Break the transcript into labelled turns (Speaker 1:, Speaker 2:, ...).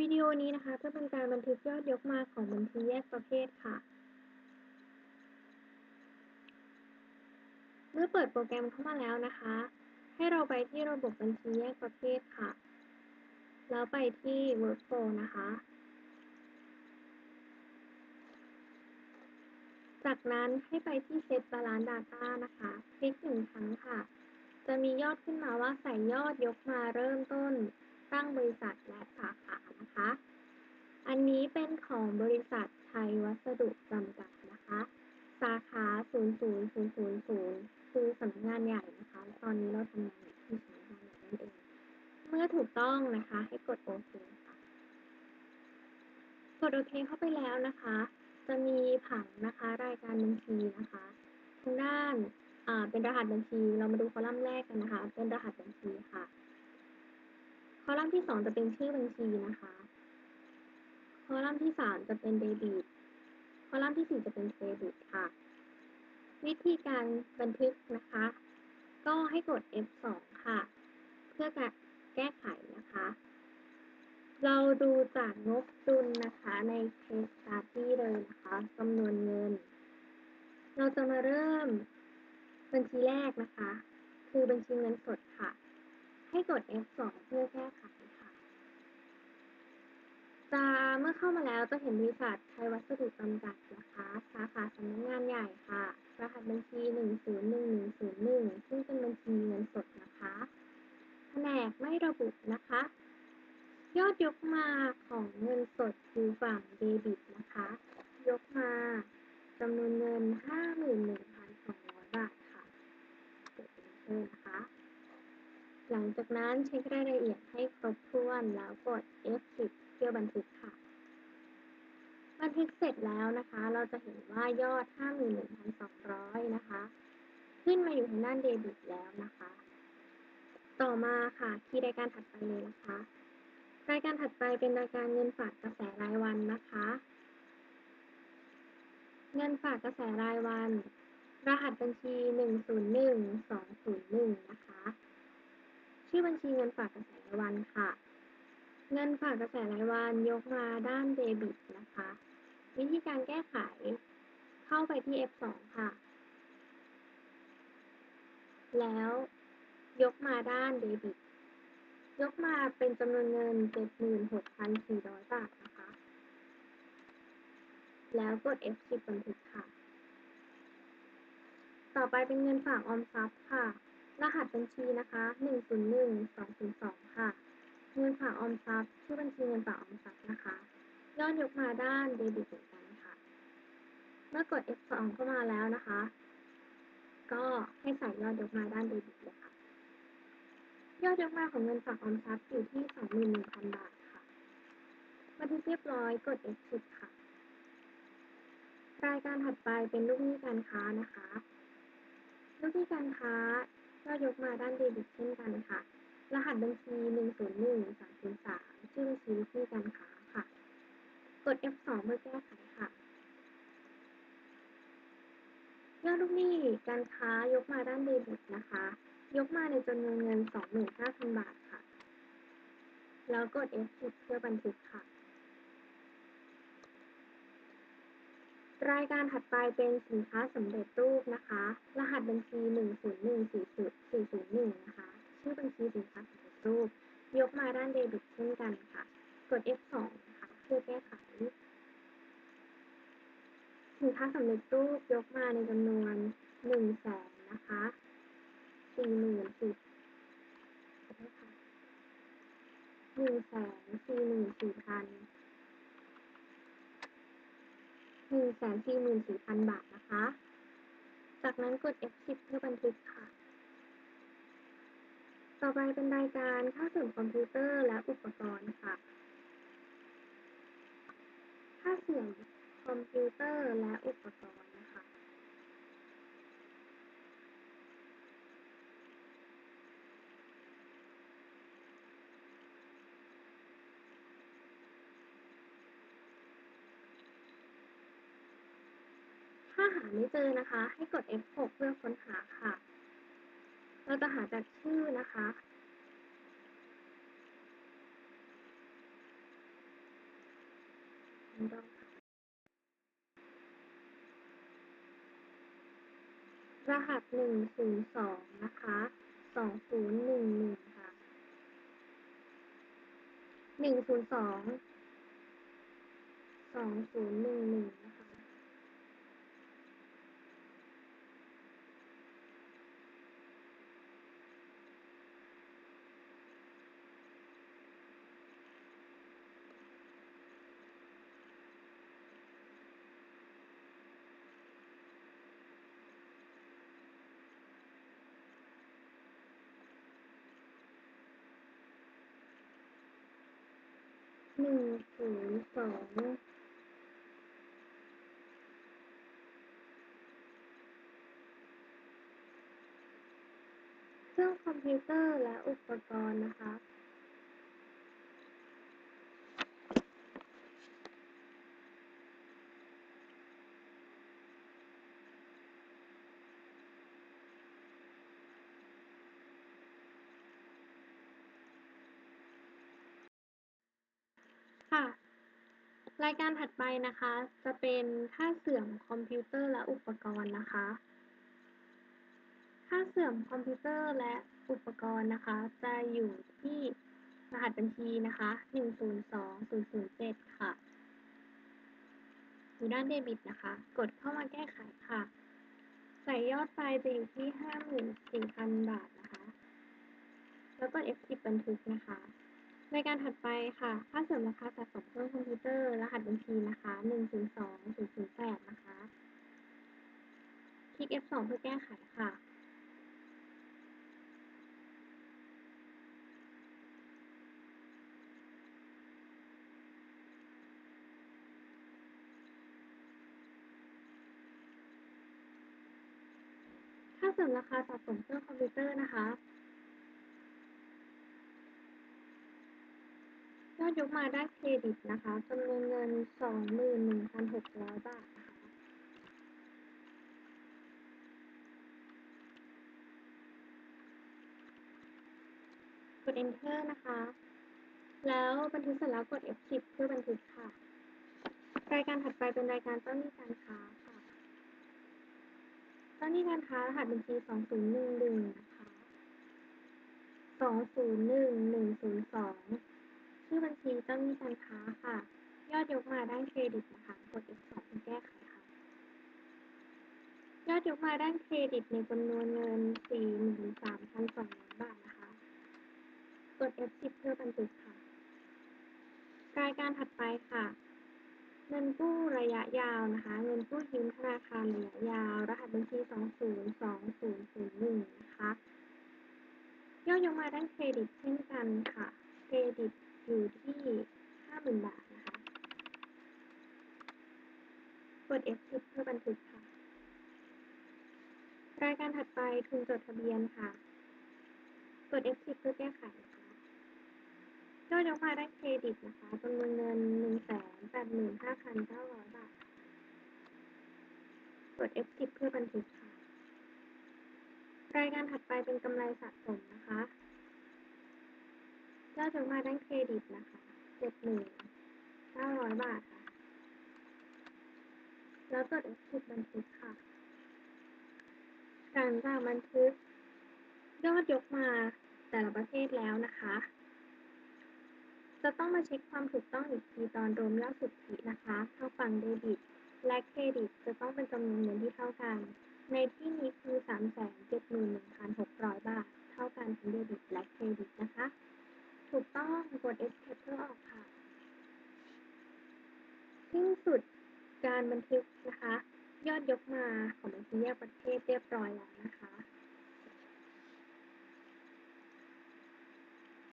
Speaker 1: วิดีโอนี้นะคะจะเป็นการบันทึกยอดยกมาของบัญชีแยกประเภทค่ะ เมื่อเปิดโปรแกรมเข้ามาแล้วนะคะ ให้เราไปที่ระบบบัญชีแยกประเภทค่ะ แล้วไปที่ Workflow นะคะ จากนั้นให้ไปที่ Set Balance Data นะคะ คลิกหนึ่งครั้งค่ะ จะมียอดขึ้นมาว่าใส่ยอดยกมาเริ่มต้น ตั้งบริษัทและสาขานะคะ อันนี้เป็นของบริษัทไทยวัสดุจำกัดนะคะ สาขา 00000 คือสำนักงานใหญ่นะคะ ตอนนี้เราทำงานอยู่ที่สำนักงานใหญ่นั่นเอง เมื่อถูกต้องนะคะให้กดโอเคค่ะ กดโอเคเข้าไปแล้วนะคะ จะมีผังนะคะรายการบัญชีนะคะทางด้านอ่าเป็นรหัสบัญชี เรามาดูคอลัมน์แรกกันนะคะ เป็นรหัสบัญชีค่ะ คอลัมน์ที่สองจะเป็นชื่อบัญชีนะคะ คอลัมน์ที่สามจะเป็นเดบิต คอลัมน์ที่สี่จะเป็นเครดิตค่ะ วิธีการบันทึกนะคะ ก็ให้กด F2 ค่ะ เพื่อการแก้ไขนะคะ เราดูจากงบดุลนะคะใน Case Study เลยนะคะจำนวนเงิน เราจะมาเริ่มบัญชีแรกนะคะ คือบัญชีเงินสดค่ะ ให้กด F2 เพื่อแก้ไขค่ะ จะเมื่อเข้ามาแล้วจะเห็นบริษัทไทยวัสดุจำกัดนะคะ สาขาสำนักงานใหญ่ค่ะ รหัสบัญชี 101101 ซึ่งเป็นบัญชีเงินสดนะคะแผนกไม่ระบุนะคะ ยอดยกมาของเงินสดคือฝั่งเดบิตนะคะ ยกมาจำนวนเงิน 51,200 บาทค่ะกด Enter นะคะ หลังจากนั้นเช็ครายละเอียดให้ครบถ้วนแล้วกด F10 เพื่อบันทึกค่ะ บันทึกเสร็จแล้วนะคะ เราจะเห็นว่ายอด 51,200 นะคะ ขึ้นมาอยู่ทางด้านเดบิตแล้วนะคะ ต่อมาค่ะที่รายการถัดไปเลยนะคะ รายการถัดไปเป็นรายการเงินฝากกระแสรายวันนะคะ เงินฝากกระแสรายวัน รหัสบัญชี 101201 นะคะ ชื่อบัญชีเงินฝากกระแสรายวันค่ะ เงินฝากกระแสรายวันยกมาด้านเดบิตนะคะ วิธีการแก้ไข เข้าไปที่ F2 ค่ะ แล้วยกมาด้านเดบิต ยกมาเป็นจำนวนเงิน 76,400 บาทนะคะ แล้วกด F10 บันทึกค่ะ ต่อไปเป็นเงินฝากออมทรัพย์ค่ะ รหัสบัญชีนะคะ101202ค่ะ เงินฝากออมทรัพย์ชื่อบัญชีเงินฝากออมทรัพย์นะคะ ยอดยกมาด้านเดบิตเหมือนกันค่ะ เมื่อกด F2 เข้ามาแล้วนะคะ ก็ให้ใส่ยอดยกมาด้านเดบิตเลยค่ะ ยอดยกมาของเงินฝากออมทรัพย์อยู่ที่21,000บาทค่ะบันทึกเรียบร้อยกด F10 ค่ะ รายการถัดไปเป็นลูกหนี้การค้านะคะลูกหนี้การค้า ยอดยกมาด้านเดบิตเช่นกันค่ะ รหัสบัญชี 101303 ชื่อบัญชีลูกหนี้การค้าค่ะ กด F2 เพื่อแก้ไขค่ะยอดลูกหนี้การค้ายกมาด้านเดบิตนะคะ ยกมาในจำนวนเงิน 25,000 บาทค่ะ แล้วกด F10 เพื่อบันทึกค่ะ รายการถัดไปเป็นสินค้าสำเร็จรูปนะคะ รหัสบัญชี 10140401 นะคะ ชื่อบัญชีสินค้าสำเร็จรูป ยกมาด้านเดบิตเช่นกันค่ะ กด F2 นะคะเพื่อแก้ไข สินค้าสำเร็จรูปยกมาในจำนวน 100,000นะคะ 40,000ขอโทษค่ะ 144,000 144,000 บาทนะคะ จากนั้นกด F10 เพื่อบันทึกค่ะ ต่อไปเป็นรายการค่าเสื่อมคอมพิวเตอร์และอุปกรณ์ค่ะ ค่าเสื่อมคอมพิวเตอร์และอุปกรณ์าไม่เจอนะคะ ให้กด F6 เพื่อค้นหาค่ะ เราจะหาจากชื่อนะคะ รหัส 102 นะคะ 2011 ค่ะ 102 2011 หนึ่งศูนย์สองเครื่องคอมพิวเตอร์และอุปกรณ์นะคะ ค่ะ รายการถัดไปนะคะ จะเป็นค่าเสื่อมคอมพิวเตอร์และอุปกรณ์นะคะ ค่าเสื่อมคอมพิวเตอร์และอุปกรณ์นะคะ จะอยู่ที่รหัสบัญชีนะคะหนึ่งศูนย์สองศูนย์ศูนย์เจ็ดค่ะ อยู่ด้านเดบิตนะคะ กดเข้ามาแก้ไขค่ะ ใส่ยอดไปจะอยู่ที่ห้าหมื่นสี่พันบาทนะคะ แล้วกด F10 บันทึกนะคะ รายการถัดไปค่ะ ค่าเสื่อมราคาสะสมเครื่องคอมพิวเตอร์ รหัสบัญชีนะคะหนึ่งศูนย์สองศูนย์ศูนย์แปดนะคะ คลิก F2 เพื่อแก้ไขค่ะ ค่าเสื่อมราคาสะสมเครื่องคอมพิวเตอร์นะคะ อดยกมาได้เครดิตนะคะจำนวนเงิน21,600บาทนะคะกด Enter นะคะ แล้วบันทึกเสร็จแล้วกด F10 เพื่อบันทึกค่ะ รายการถัดไปเป็นรายการเจ้าหนี้การค้าค่ะ เจ้าหนี้การค้ารหัสบัญชี 2011 นะคะ 201102 ชื่อบัญชีเจ้าหนี้การค้าค่ะ ยอดยกมาด้านเครดิตนะคะ กด F2 เพื่อแก้ไขค่ะ ยอดยกมาด้านเครดิตในจำนวนเงิน 43,200 บาทนะคะ กด F10 เพื่อบันทึกค่ะ รายการถัดไปค่ะ เงินกู้ระยะยาวนะคะ เงินกู้ยืมธนาคารระยะยาว รหัสบัญชี 202001 นะคะยอดยกมาด้านเครดิตเช่นกันค่ะ เครดิต อยู่ที่50,000บาทนะคะ กด F10 เพื่อบันทึกค่ะ รายการถัดไปทุนจดทะเบียนค่ะ กด F10 เพื่อแก้ไขค่ะยอดยกมาด้านเครดิตนะคะจำนวนเงิน185,900บาทค่ะกด F10 เพื่อบันทึกค่ะ รายการถัดไปเป็นกำไรสะสมนะคะ ยอดยกมาด้านเครดิตนะคะเจ็ดหมื่นห้าทค่ะ แล้วกด F10 บันทึกค่ะ หลังจากบันทึก ยอดยกมาแต่ละประเภทแล้วนะคะ จะต้องมาเช็คความถูกต้องอีกทีตอนรวมยอดสุทธินะคะทางฝั่งเดบิต และเครดิตจะต้องเป็นจำนวนเงินที่เท่ากัน ในที่นี้คือ 371,600 บาท เท่ากันทั้งเดบิตและเครดิต